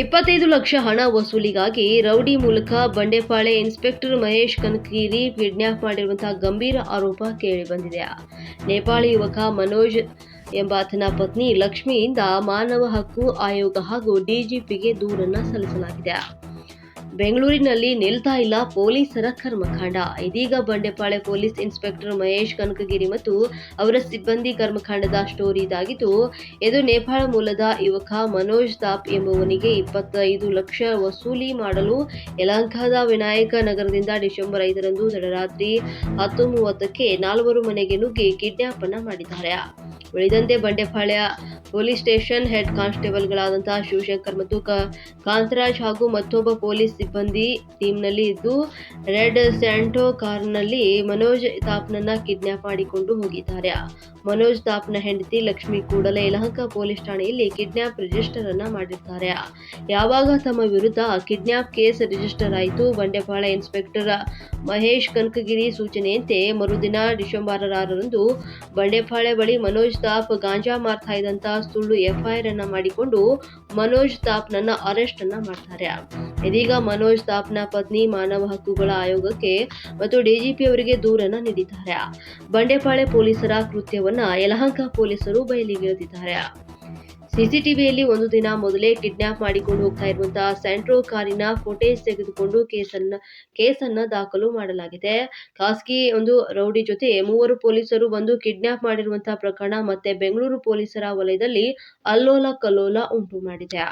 ಇಪ್ಪತ್ತೈದು ಲಕ್ಷ ಹಣ ವಸೂಲಿಗಾಗಿ ರೌಡಿ ಮೂಲಕ ಬಂಡೆಪಾಳೆ ಇನ್ಸ್ಪೆಕ್ಟರ್ ಮಹೇಶ್ ಕನಕಗಿರಿ ಕಿಡ್ನ್ಯಾಪ್ ಮಾಡಿರುವಂತಹ ಗಂಭೀರ ಆರೋಪ ಕೇಳಿಬಂದಿದೆ. ನೇಪಾಳಿ ಯುವಕ ಮನೋಜ್ ಎಂಬಾತನ ಪತ್ನಿ ಲಕ್ಷ್ಮಿಯಿಂದ ಮಾನವ ಹಕ್ಕು ಆಯೋಗ ಹಾಗೂ ಡಿಜಿಪಿಗೆ ದೂರನ್ನ ಸಲ್ಲಿಸಲಾಗಿದೆ. ಬೆಂಗಳೂರಿನಲ್ಲಿ ನಿಲ್ತಾ ಇಲ್ಲ ಪೊಲೀಸರ ಕರ್ಮಕಾಂಡ. ಇದೀಗ ಬಂಡೆಪಾಳೆ ಪೊಲೀಸ್ ಇನ್ಸ್ಪೆಕ್ಟರ್ ಮಹೇಶ್ ಕನಕಗಿರಿ ಮತ್ತು ಅವರ ಸಿಬ್ಬಂದಿ ಕರ್ಮಕಾಂಡದ ಸ್ಟೋರಿ ಇದಾಗಿದ್ದು ಇದು ನೇಪಾಳ ಮೂಲದ ಯುವಕ ಮನೋಜ್ ತಾಪ್ ಎಂಬುವನಿಗೆ ಇಪ್ಪತ್ತೈದು ಲಕ್ಷ ವಸೂಲಿ ಮಾಡಲು ಯಲಹಂಕದ ವಿನಾಯಕ ನಗರದಿಂದ ಡಿಸೆಂಬರ್ ಐದರಂದು ತಡರಾತ್ರಿ ಹತ್ತು ಮೂವತ್ತಕ್ಕೆ ನಾಲ್ವರು ಮನೆಗೆ ನುಗ್ಗಿ ಕಿಡ್ನಾಪ್ ಅನ್ನ ಮಾಡಿದ್ದಾರೆ. ಉಳಿದಂತೆ ಬಂಡೆಪಾಳ್ಯ ಪೊಲೀಸ್ ಸ್ಟೇಷನ್ ಹೆಡ್ ಕಾನ್ಸ್ಟೇಬಲ್ಗಳಾದಂತಹ ಶಿವಶಂಕರ್ ಮತ್ತು ಕಾಂತರಾಜ್ ಹಾಗೂ ಮತ್ತೊಬ್ಬ ಪೊಲೀಸ್ ಸಿಬ್ಬಂದಿ ಟೀಮ್ನಲ್ಲಿ ಇದ್ದು, ರೆಡ್ ಸ್ಯಾಂಟೋ ಕಾರ್ನಲ್ಲಿ ಮನೋಜ್ ತಾಪ್ನನ್ನ ಕಿಡ್ನಾಪ್ ಮಾಡಿಕೊಂಡು ಹೋಗಿದ್ದಾರೆ. ಮನೋಜ್ ತಾಪ್ನ ಹೆಂಡತಿ ಲಕ್ಷ್ಮಿ ಕೂಡಲೇ ಯಲಹಂಕ ಪೊಲೀಸ್ ಠಾಣೆಯಲ್ಲಿ ಕಿಡ್ನಾಪ್ ರಿಜಿಸ್ಟರ್ ಅನ್ನ ಮಾಡಿರ್ತಾರೆ. ಯಾವಾಗ ತಮ್ಮ ವಿರುದ್ಧ ಕಿಡ್ನಾಪ್ ಕೇಸ್ ರಿಜಿಸ್ಟರ್ ಆಯಿತು, ಬಂಡೆಪಾಳ ಇನ್ಸ್ಪೆಕ್ಟರ್ ಮಹೇಶ್ ಕನಕಗಿರಿ ಸೂಚನೆಯಂತೆ ಮರುದಿನ ಡಿಸೆಂಬರ್ ಆರರಂದು ಬಂಡೆಪಾಳೆ ಬಳಿ ಮನೋಜ್ ತಾಪ್ ಗಾಂಜಾ ಮಾರ್ತಾ ಇದ್ದಂತ ಸುಳ್ಳು ಎಫ್ಐಆರ್ ಅನ್ನ ಮಾಡಿಕೊಂಡು ಮನೋಜ್ ತಾಪ್ನನ್ನ ಅರೆಸ್ಟ್ ಅನ್ನ ಮಾಡ್ತಾರೆ. ಇದೀಗ ಮನೋಜ್ ತಾಪ್ನ ಪತ್ನಿ ಮಾನವ ಹಕ್ಕುಗಳ ಆಯೋಗಕ್ಕೆ ಮತ್ತು ಡಿಜಿಪಿ ಅವರಿಗೆ ದೂರನ್ನ ನೀಡಿದ್ದಾರೆ. ಬಂಡೆಪಾಳೆ ಪೊಲೀಸರ ಕೃತ್ಯವನ್ನ ಯಲಹಂಕ ಪೊಲೀಸರು ಬಯಲಿಗೆಳೆದಿದ್ದಾರೆ ಸಿಸಿಟಿವಿಯಲ್ಲಿ ಒಂದು ದಿನ ಮೊದಲೇ ಕಿಡ್ನಾಪ್ ಮಾಡಿಕೊಂಡು ಹೋಗ್ತಾ ಇರುವಂತಹ ಸೆಂಟ್ರೋ ಕಾರಿನ ಫೋಟೇಜ್ ತೆಗೆದುಕೊಂಡು ಕೇಸನ್ನ ಕೇಸನ್ನ ದಾಖಲು ಮಾಡಲಾಗಿದೆ. ಖಾಸಗಿ ಒಂದು ರೌಡಿ ಜೊತೆ ಮೂವರು ಪೊಲೀಸರು ಬಂದು ಕಿಡ್ನಾಪ್ ಮಾಡಿರುವಂತಹ ಪ್ರಕರಣ ಮತ್ತೆ ಬೆಂಗಳೂರು ಪೊಲೀಸರ ವಲಯದಲ್ಲಿ ಅಲ್ಲೋಲ ಕಲ್ಲೋಲ ಉಂಟು ಮಾಡಿದೆ.